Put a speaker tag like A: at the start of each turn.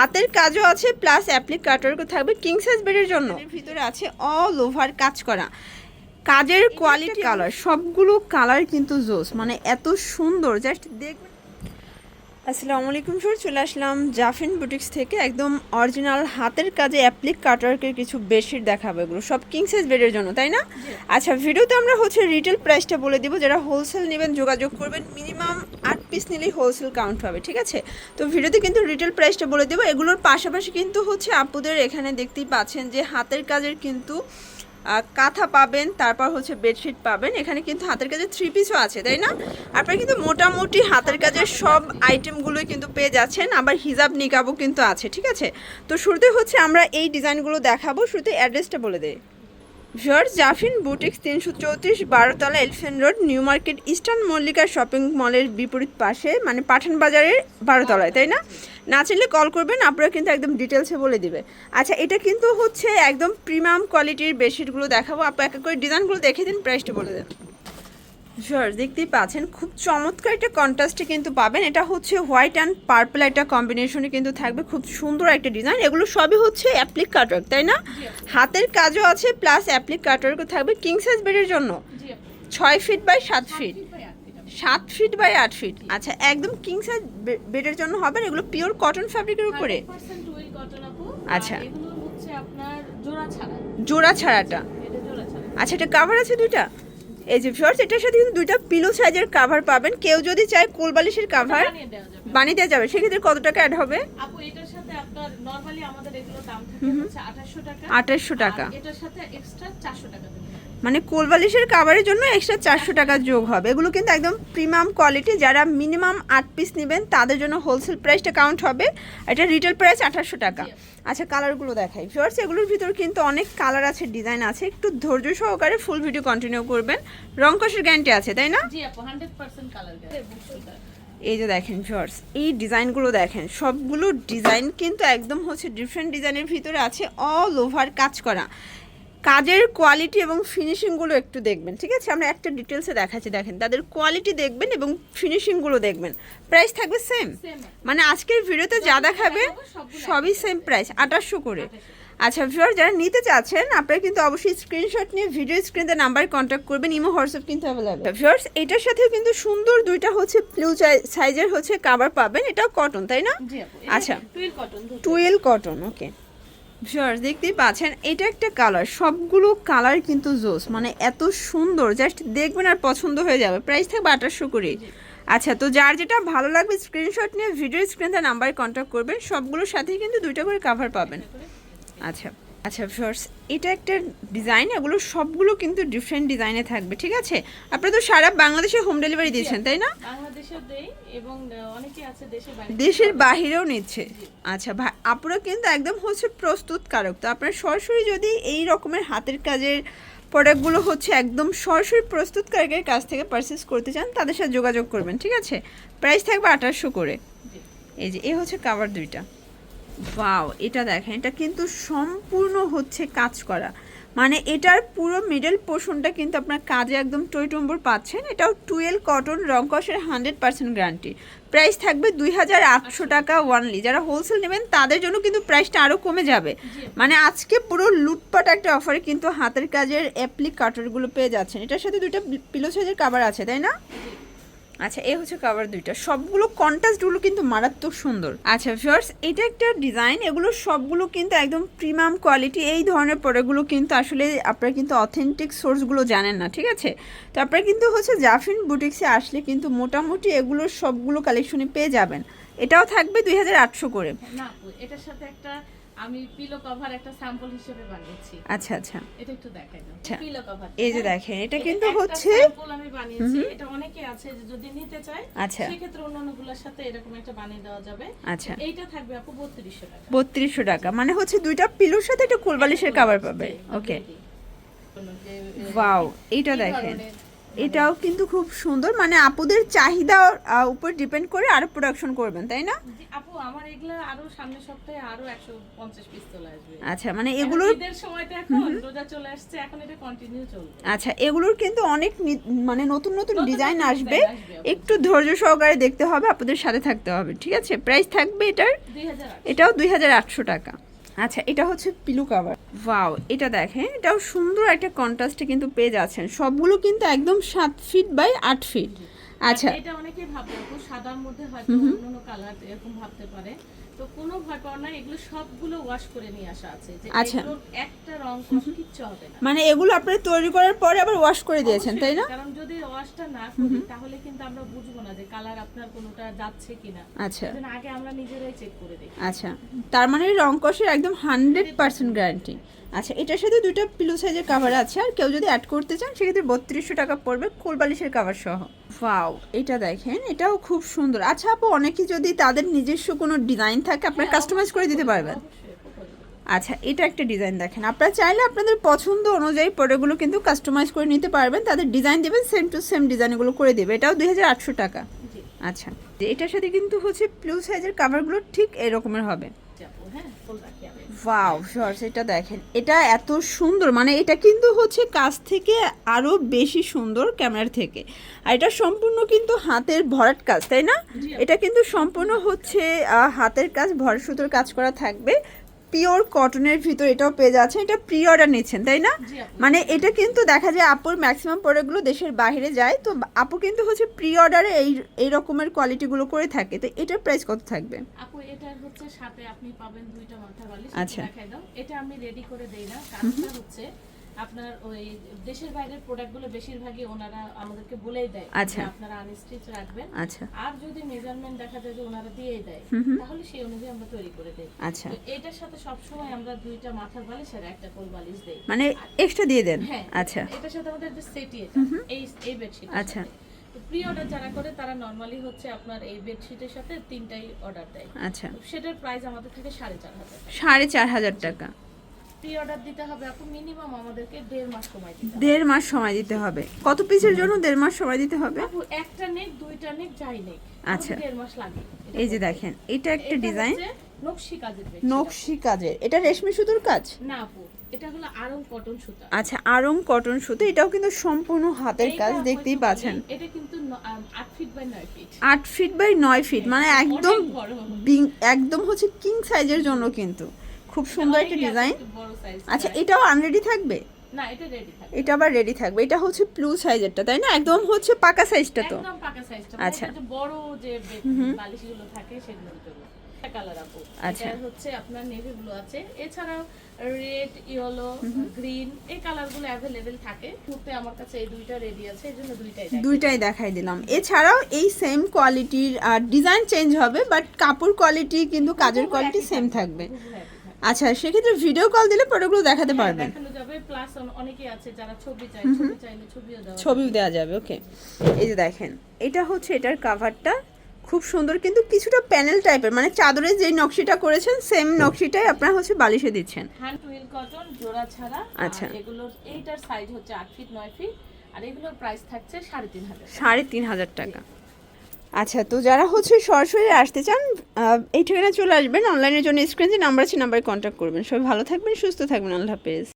A: হাতের কাজও আছে প্লাস অ্যাপ্লিক কাটারও থাকবে কিং সাইজ বেডের জন্য। ভিতরে আছে অল ওভার কাজ করা। কাজের কোয়ালিটি কালার সবগুলো কালার কিন্তু জোস মানে এত সুন্দর জাস্ট দেখ আসসালামু আলাইকুম স্যার চলে আসলাম জাফিন বুটিক্স থেকে। একদম অরিজিনাল হাতের কাজে অ্যাপ্লিক কাটারকের কিছু বেডশিট দেখাবো এগুলো। সব কিং সাইজ বেডের জন্য তাই না? আচ্ছা ভিডিওতে আমরা হচ্ছে রিটেল প্রাইসটা বলে দিব। যারা হোলসেল নেবেন যোগাযোগ করবেন মিনিমাম আট পিস নিলেই হোলসেল কাউন্ট হবে ঠিক আছে? তো ভিডিওতে কিন্তু রিটেল প্রাইসটা বলে দেবো। এগুলোর পাশাপাশি কিন্তু হচ্ছে আপুদের এখানে দেখতেই পাচ্ছেন যে হাতের কাজের কিন্তু কাঁথা পাবেন, তারপর হচ্ছে বেডশিট পাবেন। এখানে কিন্তু হাতের কাজে থ্রি পিসও আছে, তাই না? আপনারা কিন্তু মোটামুটি হাতের কাজের সব আইটেমগুলোই কিন্তু পেয়ে যাচ্ছেন। আবার হিজাব নিকাবও কিন্তু আছে, ঠিক আছে? তো শুরুতে হচ্ছে আমরা এই ডিজাইনগুলো দেখাবো। শুরুতে অ্যাড্রেসটা বলে দেয় জর্জ জাফিন বুটিক্স তিনশো চৌত্রিশ বারোতলা elephant road, new market eastern Mallika shopping মলের বিপরীত পাশে মানে পাঠান বাজারের বারোতলায়, তাই না? না চাইলে কল করবেন আপনারা কিন্তু একদম ডিটেলসে বলে দিবে। আচ্ছা এটা কিন্তু হচ্ছে একদম প্রিমিয়াম কোয়ালিটির বেডশিটগুলো দেখাবো। আপনি এক এক করে ডিজাইনগুলো দেখে দিন প্রাইসটা বলে দেন। জর্জ দেখতেই পাচ্ছেন। খুব চমৎকার একটা কন্ট্রাস্টে কিন্তু পাবেন। এটা হচ্ছে হোয়াইট অ্যান্ড পার্পল একটা কম্বিনেশনে কিন্তু থাকবে। খুব সুন্দর একটা ডিজাইন এগুলো সবই হচ্ছে অ্যাপ্লিক কাটওয়ার্ক তাই না? হাতের কাজও আছে প্লাস অ্যাপ্লিক কাটওয়ার্কও থাকবে। কিং সাইজ বেডের জন্য? ছয় ফিট বাই সাত ফিট সাত ফিট বাই আট ফিট আচ্ছা একদম কিং সাইজ বেডের জন্য হবে? এগুলো পিওর কটন ফ্যাব্রিকের উপরে? আচ্ছা।
B: জোড়া
A: ছাড়াটা? আচ্ছা এটা কাভার আছে দুইটা? এই যে ফিওর্স এটার সাথে কিন্তু দুইটা পিলো সাইজের কাভার পাবেন। কেউ যদি চায় কোলবালিশের কাভার
B: বানিয়ে দেওয়া যাবে।
A: সেক্ষেত্রে কত টাকা অ্যাড হবে?
B: আপু এটার সাথে আপনার নরমালি আমাদের এগুলো দাম থাকে হচ্ছে 2800 টাকা।
A: 2800 টাকা।
B: এটার সাথে এক্সট্রা 400 টাকা
A: মানে কোলবালিশের কাভারের জন্য এক্সট্রা চারশো টাকা যোগ হবে। এগুলো কিন্তু একদম প্রিমিয়াম কোয়ালিটি যারা মিনিমাম আট পিস নেবেন তাদের জন্য হোলসেল প্রাইসটা কাউন্ট হবে। এটা রিটেল প্রাইস আঠাশশো টাকা। আচ্ছা কালারগুলো দেখাই। ফিওর্স এগুলোর ভিতর কিন্তু অনেক কালার আছে ডিজাইন আছে। একটু ধৈর্য সহকারে ফুল ভিডিও কন্টিনিউ করবেন। রং কষের গ্যারান্টি আছে তাই না?
B: জি আপু 100% কালার
A: এই যে দেখেন ভিউয়ার্স এই ডিজাইনগুলো দেখেন। সবগুলো ডিজাইন কিন্তু একদম হচ্ছে ডিফারেন্ট ডিজাইনের ভিতরে আছে অল ওভার কাজ করা। কাজের কোয়ালিটি এবং ফিনিশিংগুলো একটু দেখবেন ঠিক আছে? আমরা একটা ডিটেলসে দেখাচ্ছি দেখেন। তাদের কোয়ালিটি দেখবেন এবং ফিনিশিংগুলো দেখবেন। প্রাইস থাকবে সেম মানে আজকের ভিডিওতে যা দেখাবে সবই সেম প্রাইস আঠাশশো করে। আচ্ছা ভিউয়ার যারা নিতে চাচ্ছেন আপনারা কিন্তু অবশ্যই স্ক্রিনশট নিয়ে ভিডিও স্ক্রিনে নাম্বারে কন্ট্যাক্ট করবেন ইমো হোয়াটসঅ্যাপ কিন্তু অ্যাভেলেবেল ভিউয়ার্স এটার সাথেও কিন্তু সুন্দর দুইটা হচ্ছে ব্লু সাইজের হচ্ছে কাভার পাবেন এটাও কটন তাই না? আচ্ছা। টুয়েল কটন ওকে ভিউয়ার্স দেখতেই পাচ্ছেন, এটা একটা কালার সবগুলো কালার কিন্তু জোস মানে এত সুন্দর। জাস্ট দেখবেন আর পছন্দ হয়ে যাবে। প্রাইস থাকবে আঠাশশো করে আচ্ছা তো যার যেটা ভালো লাগবে স্ক্রিনশট নিয়ে ভিডিও স্ক্রিনে নাম্বারে কন্ট্যাক্ট করবেন। সবগুলোর সাথেই কিন্তু দুইটা করে কাভার পাবেন। আচ্ছা। আচ্ছা ফার্স্ট এটা একটা ডিজাইন এগুলো সবগুলো কিন্তু ডিফারেন্ট ডিজাইনে থাকবে ঠিক আছে? আপনারা তো সারা বাংলাদেশে হোম ডেলিভারি দিয়েছেন তাই না?
B: বাংলাদেশে দেই এবং অনেকে আছে দেশের বাইরে।
A: দেশের বাহিরেও নিচ্ছে। আচ্ছা ভাই আপনারা কিন্তু একদম হচ্ছে প্রস্তুতকারক তো আপনার সরাসরি যদি এই রকমের হাতের কাজের প্রোডাক্টগুলো হচ্ছে একদম সরাসরি প্রস্তুতকারকের কাছ থেকে পারচেস করতে চান তাদের সাথে যোগাযোগ করবেন ঠিক আছে? প্রাইস থাকবে আঠাশশো করে। এই যে এই হচ্ছে কাভার দুইটা। ওয়াও এটা দেখেন এটা কিন্তু সম্পূর্ণ হচ্ছে কাজ করা। মানে এটার পুরো মিডল পোর্শনটা কিন্তু আপনার কাজে একদম টইটম্বর পাচ্ছেন। এটাও টুয়েলভ কটন রংকসের হান্ড্রেড পার্সেন্ট গ্যারান্টি প্রাইস থাকবে দুই হাজার আটশো টাকা ওয়ানলি যারা হোলসেল নেবেন তাদের জন্য কিন্তু প্রাইসটা আরও কমে যাবে। মানে আজকে পুরো লুটপাট একটা অফারে কিন্তু হাতের কাজের অ্যাপ্লিক কাটারগুলো পেয়ে যাচ্ছেন। এটার সাথে দুইটা পিলো সাইজের কাভার আছে তাই না? আচ্ছা এই হচ্ছে কাভার দুইটা। সবগুলো কন্ট্রাস্টগুলো কিন্তু মারাত্মক সুন্দর। আচ্ছা ভিউয়ার্স এটা একটা ডিজাইন এগুলো সবগুলো কিন্তু একদম প্রিমিয়াম কোয়ালিটি এই ধরনের প্রোডাক্টগুলো কিন্তু আসলে আপনারা কিন্তু অথেন্টিক সোর্সগুলো জানেন না, ঠিক আছে? তো আপনারা কিন্তু হচ্ছে জাফিন বুটিক্সে আসলে কিন্তু মোটামুটি এগুলো সবগুলো কালেকশনে পেয়ে যাবেন। এটাও থাকবে দুই হাজার আটশো করে।
B: না, এটার সাথে একটা আমি পিলো কভার একটা স্যাম্পল হিসেবে বানিয়েছি।
A: আচ্ছা আচ্ছা।
B: এটা একটু দেখাই দাও।
A: আচ্ছা।
B: পিলো কভার
A: এই যে দেখেন এটা কিন্তু হচ্ছে
B: স্যাম্পল আমি বানিয়েছি। এটা অনেকে আছে যে যদি নিতে চায়
A: আচ্ছা।
B: সেক্ষেত্রে অন্যান্যগুলোর সাথে এরকম একটা বানিয়ে দেওয়া যাবে।
A: আচ্ছা।
B: এইটা থাকবে আপু 3200 টাকা।
A: বত্রিশশো টাকা। মানে হচ্ছে দুইটা পিলোর সাথে একটা কোলবালিশের কাভার পাবে। ওকে ওয়াও এইটা দেখেন। এটাও কিন্তু খুব সুন্দর। মানে আপুদের চাহিদা উপর ডিপেন্ড করে আরও প্রোডাকশন করবেন তাই না?
B: আপু আমার এগুলা আরও সামনের সপ্তাহে আরও একশো পঞ্চাশ পিস চলে আসবে।
A: আচ্ছা মানে এগুলোর
B: ঈদের সময়টা এখন রোজা চলে আসছে এখন এটা কন্টিনিউ চলবে।
A: আচ্ছা এগুলোর কিন্তু অনেক মানে নতুন নতুন ডিজাইন আসবে। একটু ধৈর্য সহকারে দেখতে হবে আপনাদের সাথে থাকতে হবে ঠিক আছে? প্রাইস থাকবে এটার? এটাও দুই হাজার আটশো টাকা। আচ্ছা এটা হচ্ছে পিলু কাভার ওয়াও এটা দেখেন এটাও সুন্দর একটা কন্ট্রাস্টে কিন্তু পেজ আছেন সবগুলো কিন্তু একদম সাত ফিট বাই আট ফিট আচ্ছা।
B: এটা অনেকেই ভাবতে সাদার মধ্যে হয়তো অন্য কালার এরকম ভাবতে পারে। তো কোনো ভয় পাওয়ার নাই এগুলো সবগুলো ওয়াশ করে নিয়ে আসা আছে যে
A: আচ্ছা।
B: একটা রং কিচ্ছু হবে না।
A: মানে এগুলো আপনারা তৈরি করার পরে আবার ওয়াশ করে দিয়েছেন তাই না?
B: কারণ যদি ওয়াশটা না করি তাহলে কিন্তু আমরা বুঝব না যে কালার আপনার কোনোটা যাচ্ছে কিনা।
A: আচ্ছা।
B: আগে আমরা নিজেরাই চেক করে দেখি।
A: আচ্ছা। তার মানে রং কষের একদম হান্ড্রেড পার্সেন্ট গ্যারান্টি আচ্ছা এটার সাথে দুটো পিলো সাইজের কাভার আছে আর কেউ যদি অ্যাড করতে চান সেক্ষেত্রে বত্রিশশো টাকা পড়বে কোলবালিশের কাভার সহ। ওয়াও এটা দেখেন এটাও খুব সুন্দর। আচ্ছা আপু অনেকে যদি তাদের নিজস্ব কোনো ডিজাইন থাকে আপনারা কাস্টমাইজ করে দিতে পারবেন। আচ্ছা এটা একটা ডিজাইন দেখেন। আপনারা চাইলে আপনাদের পছন্দ অনুযায়ী প্রোডাক্টগুলো কিন্তু কাস্টমাইজ করে নিতে পারবেন তাদের ডিজাইন দেবেন সেম টু সেম ডিজাইনগুলো করে দেবে। এটাও দুই হাজার আটশো টাকা। আচ্ছা এটার সাথে কিন্তু হচ্ছে প্লু সাইজের কাভারগুলো ঠিক এরকমের হবে। ওয়াও শর্টস সেটা দেখেন। এটা এত সুন্দর মানে এটা কিন্তু হচ্ছে কাছ থেকে আরও বেশি সুন্দর ক্যামেরার থেকে। আর এটা সম্পূর্ণ কিন্তু হাতের ভরাট কাজ তাই না? এটা কিন্তু সম্পূর্ণ হচ্ছে আহ, হাতের কাজ ভর সুতোর কাজ করা থাকবে। পিওর কটনের ভিতর এটাও পেয়ে যাচ্ছে এটা প্রি অর্ডার নিচ্ছেন তাই না? মানে এটা কিন্তু দেখা যায় আপুর ম্যাক্সিমাম প্রোডাক্টগুলো দেশের বাইরে যায়। তো আপু কিন্তু হচ্ছে প্রি অর্ডারে এই এই রকমের কোয়ালিটিগুলো করে থাকে। তো এটার প্রাইস কত থাকবে?
B: আপু এটা হচ্ছে সাথে আপনি পাবেন দুইটা মাথা বালিশ।
A: আচ্ছা।
B: এটা আমি রেডি করে দেই না। কাজটা হচ্ছে আপনার ওই দেশের বাইরের প্রোডাক্টগুলো বেশিরভাগই ওনারা আমাদেরকে বলেই দেয়
A: আচ্ছা।
B: আপনারা আনস্টিচ রাখবেন।
A: আচ্ছা।
B: আর যদি মেজারমেন্ট দেখা যায় যে ওনারা দিয়েই দেয় তাহলে সেই অনুযায়ী আমরা তৈরি করে দেই।
A: আচ্ছা।
B: এটার সাথে সবসময় আমরা দুইটা মাথার বালিশ আর একটা কোল বালিশ দেই।
A: মানে এক্সট্রা দিয়ে দেন?
B: হ্যাঁ
A: আচ্ছা।
B: এটার সাথে আমাদের যে সেটি এটা এই এই বেডশিট
A: আচ্ছা।
B: তো প্রি অর্ডার যারা করে তারা নর্মালি হচ্ছে আপনার এই বেডশিটের সাথে তিনটাই অর্ডার দেয়।
A: আচ্ছা।
B: সেটার প্রাইস আমাদের থেকে সাড়ে চার হাজার
A: সাড়ে চার হাজার টাকা।
B: প্রি অর্ডার দিতে হবে আপু মিনিমাম আমাদেরকে দেড় মাস সময় দিতে হবে।
A: দেড় মাস সময় দিতে হবে। কত পিসের জন্য দেড় মাস সময় দিতে হবে?
B: আপু একটা নেক দুইটা নেক যাই নেক।
A: আচ্ছা।
B: দেড় মাস লাগে।
A: এই যে দেখেন এটা একটা ডিজাইন।
B: নকশি কাজের
A: নকশি কাজের। এটা রেশমি সুতোর কাজ?
B: না আপু এটা হলো আরং কটন সুতা।
A: আচ্ছা আরং কটন সুতো এটাও কিন্তু সম্পূর্ণ হাতের কাজ দেখতেই পাচ্ছেন।
B: এটা কিন্তু ন- আম, আট ফিট বাই নয় ফিট
A: আট ফিট বাই নয় ফিট মানে একদম একদম হচ্ছে কিং সাইজের জন্য কিন্তু। খুব সুন্দর একটা ডিজাইন। আচ্ছা এটাও আনরেডি থাকবে?
B: না এটা রেডি থাকে
A: এটা আবার রেডি থাকবে। এটা হচ্ছে প্লু সাইজেরটা তাই না? একদম হচ্ছে পাকা সাইজটা তো।
B: একদম পাকা সাইজটা
A: আচ্ছা।
B: আচ্ছা বড় যে বালিশগুলো থাকে সেগুলোর কালার আপু।
A: আচ্ছা।
B: হচ্ছে আপনার নেভি ব্লু আছে। এছাড়াও রেড ইয়েলো গ্রিন এই কালারগুলো থাকে। আমার কাছে এই দুইটা রেডি আছে দুইটাই দেখাই।
A: দুইটাই দেখাই দিলাম। এছাড়াও এই সেম কোয়ালিটির ডিজাইন চেঞ্জ হবে বাট কাপড় কোয়ালিটি কিন্তু কাজের কোয়ালিটি সেম
B: থাকবে,
A: আচ্ছা সেক্ষেত্রে ভিডিও কল দিলে প্রোডাক্টগুলো দেখাতে
B: হ্যাঁ,
A: পারবেন।
B: দেখানো যাবে প্লাস অনেকেই আছে যারা ছবি চায় ছবি চাইলে ছবিও দেওয়া যাবে।
A: ছবিও দেওয়া যাবে ওকে এই যে দেখেন এটা হচ্ছে এটার কাভারটা খুব সুন্দর কিন্তু কিছুটা প্যানেল টাইপের মানে চাদরে যে নকশিটা করেছেন সেম নকশিটাই আপনারা হচ্ছে বালিশে দিচ্ছেন।
B: হ্যান্ড টুইল কটন জোড়া ছাড়া
A: আচ্ছা।
B: আর এগুলোর এইটার সাইজ হচ্ছে আট ফিট নয় ফিট আর এগুলোর প্রাইস থাকছে সাড়ে তিন হাজার
A: সাড়ে তিন হাজার টাকা। আচ্ছা তো যারা হচ্ছে সরাসরি আসতে চান এই ঠিকানা চলে আসবেন। অনলাইনের জন্য স্ক্রিন যে নাম্বার আছে নাম্বারে কন্ট্যাক্ট করবেন। সবাই ভালো থাকবেন, সুস্থ থাকবেন। আল্লাহ হাফেজ।